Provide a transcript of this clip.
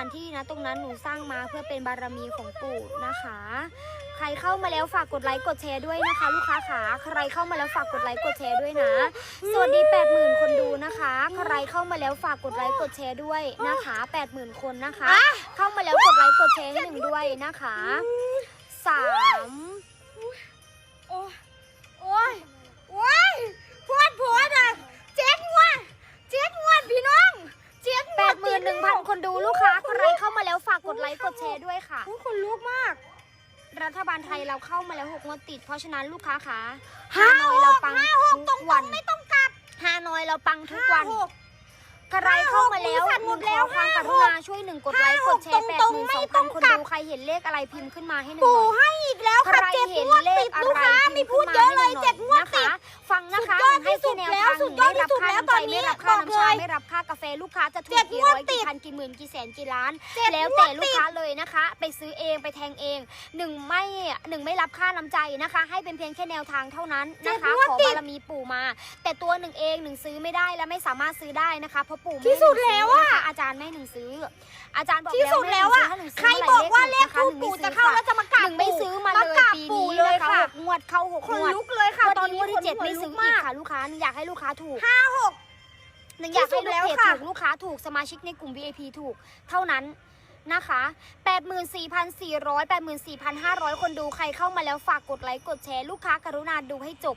านที่นะตรงนั้นหนูสร้างมาเพื่อเป็นบารมีของปู่นะคะ ใครเข้ามาแล้วฝากกดไลค์กดแชร์ด้วยนะคะ ลูกค้าขาใครเข้ามาแล้วฝากกดไลค์กดแชร์ด้วยนะสวัสดี80,000คนดูนะคะ ใครเข้ามาแล้วฝากกดไลค์กดแชร์ด้วยนะคะ80,000คนนะคะ เข้ามาแล้วกดไลค์กดแชร์ให้หนึ่งด้วยนะคะสาม ดูลูกค้าใครเข้ามาแล้วฝากกดไลค์กดแชร์ด้วยค่ะโอ้ยคนลุกมาก รัฐบาลไทยเราเข้ามาแล้วหกงวดติด เพราะฉะนั้นลูกค้าขาห้าฮานอยเราปังห้าหกทุกวันไม่ต้องกลับฮานอยเราปังทุกวัน ห้าหก ใครเข้ามาแล้วห้าหกหนึ่งหมดแล้วขอความกรุณาช่วยหนึ่งกดไลค์ห้ากหดกแชร์แปดตรงหมื่ๆนไม่สองต้พัอนงคนกลัดูบใครเห็นเลขอะไรพิมพ์ขึ้นมาให้หนึ่งปู่หน่อย ให้อีกแล้วใคค่ะรเจ็ดเห็นงวดเลติขดอะลูกไรค้าพิไม่มพ์พูขึ้ดนมาเยอะให้หเลนึ่ยงหน่อยเจ็ดงวดนะคะติด ฟังนะคะสุดยอดให้แค่แนวทางหสุนึ่ดงยอไม่ดรับที่สุดค่าแล้วน้ำใจตอนนี้ไม่รับค่าบอกน้ำชาเลยไม่รับค่ากาแฟ ลูกค้าจะถูเจ็กดกี่งวดร้อยติกี่ดพันกี่หมื่นกี่แสนกี่ล้านเจ็ดแล้วงวแต่ดลูกติดค้าเลยนะคะ ไปซื้อเองไปแทงเองหนึ่งไม่หนึ่งไม่รับค่าน้ำใจนะคะ ให้เป็นเพียงแค่แนวทางเท่านั้นนะคะเจ็ดงวดขอติดบารมีปู่มา แต่ตัวหนึ่งเองหนึ่งซื้อไม่ได้และไม่สามารถซื้อได้นะคะเพราะปู่ไม่ที่ให้หสุนึ่ดงซื้แล้วออะนะคะอาจารย์ไม่ให้หนึ่งซื้อ อาจารย์บอกที่สุดแล้วอะถ้าหนึ่งใครซื้บอกว่าเลมื่ขอทูไหปร่เลขหลุดนะคะปู่จะเข้าแล้วจะมากราหบนึ่งไม่ปู่ซื้อมาเลยกราบปีปู่นี้เลยนะคะค่ะหกงวดเข้าหกคนงวดลุกเลยค่ะวันตอนนี้นี้งวดที่เจ็ดคนไม่ลุซื้กออีมากกค่ะลูกค้าหนึ่งอยากให้ลูกค้าถูกห้าหก หนึ่งอยากให้ที่สุดแล้วลูกเพจค่ะถูกลูกค้าถูกสมาชิกในกลุ่ม VIP ถูกเท่านั้นนะคะ 84,400 84,500 คนดูใครเข้ามาแล้วฝากกดไลค์กดแชร์ลูกค้ากรุณาดูให้จบ